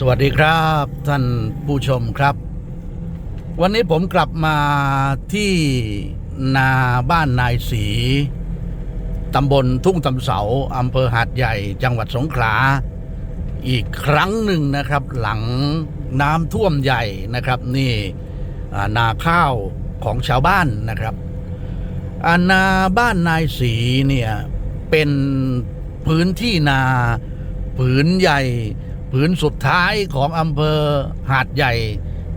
สวัสดีครับท่านผู้ชมครับ วันนี้ผมกลับมาที่นาบ้านนายศรีตำบลทุ่งตำเสาอำเภอหาดใหญ่จังหวัดสงขลาอีกครั้งหนึ่งนะครับ หลังน้ำท่วมใหญ่นะครับ นี่นาข้าวของชาวบ้านนะครับนาบ้านนายศรีเนี่ยเป็นพื้นที่นาผืนใหญ่ ผืนสุดท้ายของอำเภอหาดใหญ่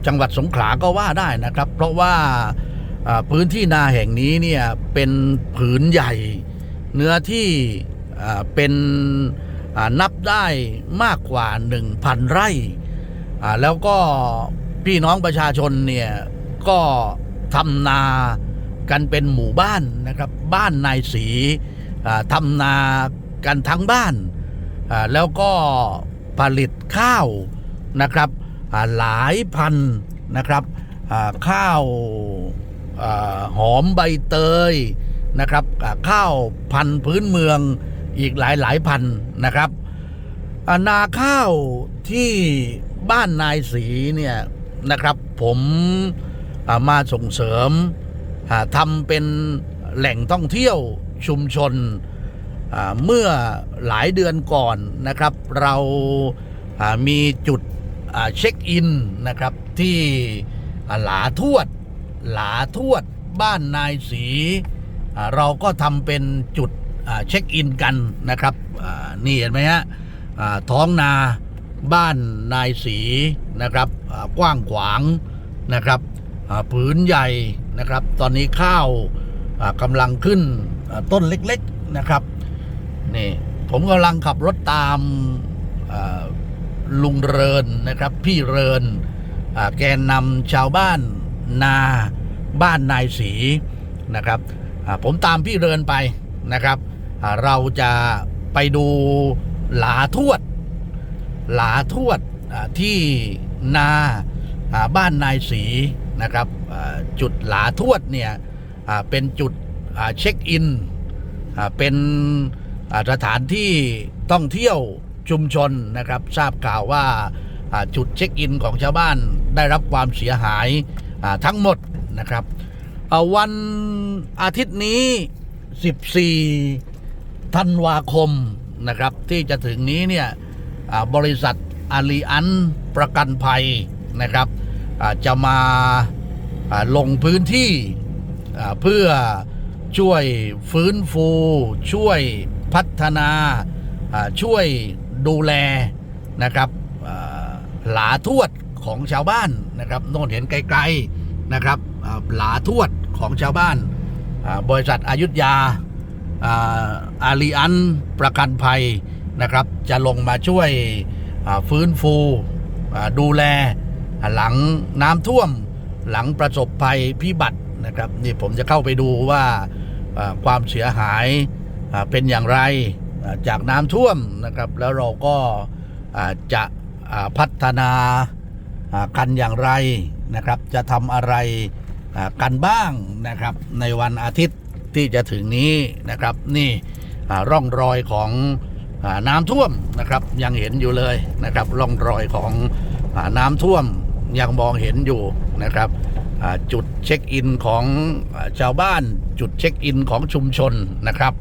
จังหวัดสงขลาก็ว่าได้นะครับ เพราะว่าพื้นที่นาแห่งนี้เนี่ยเป็นผืนใหญ่ เนื้อที่เป็นนับได้มากกว่า 1,000 ไร่แล้วก็พี่น้องประชาชนเนี่ยก็ทำนากันเป็นหมู่บ้านนะครับ บ้านนายศรีทำนากันทั้งบ้าน แล้วก็ ผลิตข้าวนะครับหลายพันนะครับข้าวอหอมใบเตยนะครับข้าวพันธุ์พื้นเมืองอีกหลายหลายพันนะครับนาข้าวที่บ้านนายศรีเนี่ยนะครับผมมาส่งเสริมทำเป็นแหล่งท่องเที่ยวชุมชน เมื่อหลายเดือนก่อนนะครับ เรามีจุดเช็คอินนะครับที่หลาทวด หลาทวดบ้านนายศรีเราก็ทำเป็นจุดเช็คอินกันนะครับนี่เห็นไหมฮะท้องนาบ้านนายศรีนะครับกว้างขวางนะครับผืนใหญ่นะครับ ตอนนี้ข้าวกำลังขึ้นต้นเล็กๆนะครับ นี่ผมกำลังขับรถตามลุงเรินนะครับ พี่เรินแกนนำชาวบ้านนาบ้านนายศรีนะครับผมตามพี่เรินไปนะครับ เราจะไปดูหลาทวด หลาทวดที่นาบ้านนายศรีนะครับจุดหลาทวดเนี่ยเป็นจุดเช็คอินเป็น สถานที่ท่องเที่ยวชุมชนนะครับ ทราบข่าวว่าจุดเช็คอินของชาวบ้านได้รับความเสียหายทั้งหมดนะครับวันอาทิตย์นี้ 14 ธันวาคมนะครับ ที่จะถึงนี้เนี่ยบริษัทอาลีอันประกันภัยนะครับจะมาลงพื้นที่เพื่อช่วยฟื้นฟูช่วย พัฒนาช่วยดูแลนะครับหลาทวดของชาวบ้านนะครับโน่นเห็นไกลๆนะครับหลาทวดของชาวบ้าน บริษัทอายุทยาอาลีอันประกันภัยนะครับ จะลงมาช่วยฟื้นฟูดูแลหลังน้ำท่วมหลังประสบภัยพิบัตินะครับนี่ผมจะเข้าไปดูว่าความเสียหาย เป็นอย่างไรจากน้ำท่วมนะครับ แล้วเราก็จะพัฒนากันอย่างไรนะครับ จะทำอะไรกันบ้างนะครับ ในวันอาทิตย์ที่จะถึงนี้นะครับ นี่ร่องรอยของน้ำท่วมนะครับ ยังเห็นอยู่เลยนะครับ ร่องรอยของน้ำท่วมยังมองเห็นอยู่นะครับจุดเช็คอินของชาวบ้าน จุดเช็คอินของชุมชนนะครับ